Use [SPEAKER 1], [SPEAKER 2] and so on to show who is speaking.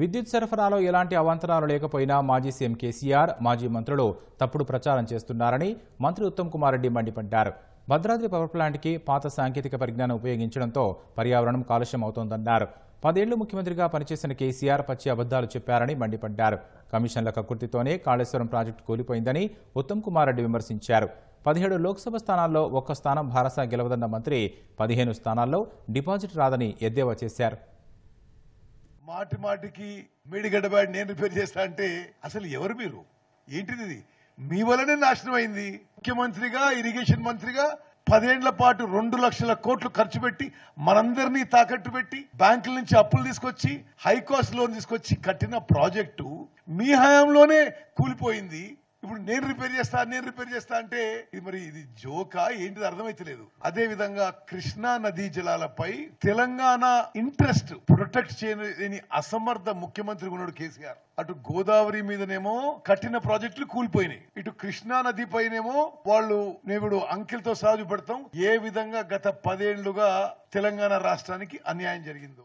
[SPEAKER 1] విద్యుత్ సరఫరాలో ఎలాంటి అవాంతరాలు లేకపోయినా మాజీ సీఎం కేసీఆర్ మాజీ మంత్రులు తప్పుడు ప్రచారం చేస్తున్నారని మంత్రి ఉత్తమ్ కుమార్ రెడ్డి మండిపడ్డారు. భద్రాద్రి పవర్ ప్లాంట్కి పాత సాంకేతిక పరిజ్ఞానం ఉపయోగించడంతో పర్యావరణం కాలుష్యం అవుతోందన్నారు. పదేళ్ళు ముఖ్యమంత్రిగా పనిచేసిన కేసీఆర్ పచ్చి అబద్దాలు చెప్పారని మండిపడ్డారు. కమిషన్ల కక్కుర్తితోనే కాళేశ్వరం ప్రాజెక్టు కూలిపోయిందని ఉత్తమ్ కుమార్ రెడ్డి విమర్శించారు. పదిహేడు లోక్సభ స్థానాల్లో ఒక్క స్థానం భారస గెలవదన్న మంత్రి పదిహేను స్థానాల్లో డిపాజిట్ రాదని ఎద్దేవా చేశారు.
[SPEAKER 2] మాటి మాటికి మేడిగడ్డ బ్యాడ్ నేను రిపేర్ చేస్తా అంటే అసలు ఎవరు మీరు? ఏంటిది ఇది? మీ వలనే నాశనం అయింది. ముఖ్యమంత్రిగా ఇరిగేషన్ మంత్రిగా పదేళ్ళ పాటు రెండు లక్షల కోట్లు ఖర్చు పెట్టి మనందరినీ తాకట్టు పెట్టి బ్యాంకుల నుంచి అప్పులు తీసుకొచ్చి హైకాస్ట్ లోన్ తీసుకొచ్చి కట్టిన ప్రాజెక్టు మీ హయాంలోనే కూలిపోయింది. ఇప్పుడు నేను రిపేర్ చేస్తా నేను రిపేర్ చేస్తా అంటే ఇది మరి ఇది జోకా ఏంటిది అర్థమైతలేదు. అదే విధంగా కృష్ణా నదీ జలాలపై తెలంగాణ ఇంట్రెస్ట్ ప్రొటెక్ట్ చేయని అసమర్థ ముఖ్యమంత్రి ఉన్నాడు కేసీఆర్. అటు గోదావరి మీదనేమో కట్టిన ప్రాజెక్టులు కూలిపోయినాయి. ఇటు కృష్ణా నది పైనేమో వాళ్ళు నేవుడు అంకెలతో సాగు పెడతాం. ఏ విధంగా గత పదేళ్ళుగా తెలంగాణ రాష్ట్రానికి అన్యాయం జరిగిందో.